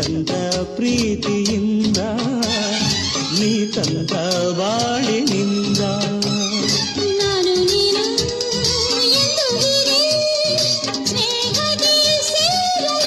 ತಂದ ಪ್ರೀತಿಯಿಂದ ನೀ ತಂದ ಬಾಳಿನಿಂದ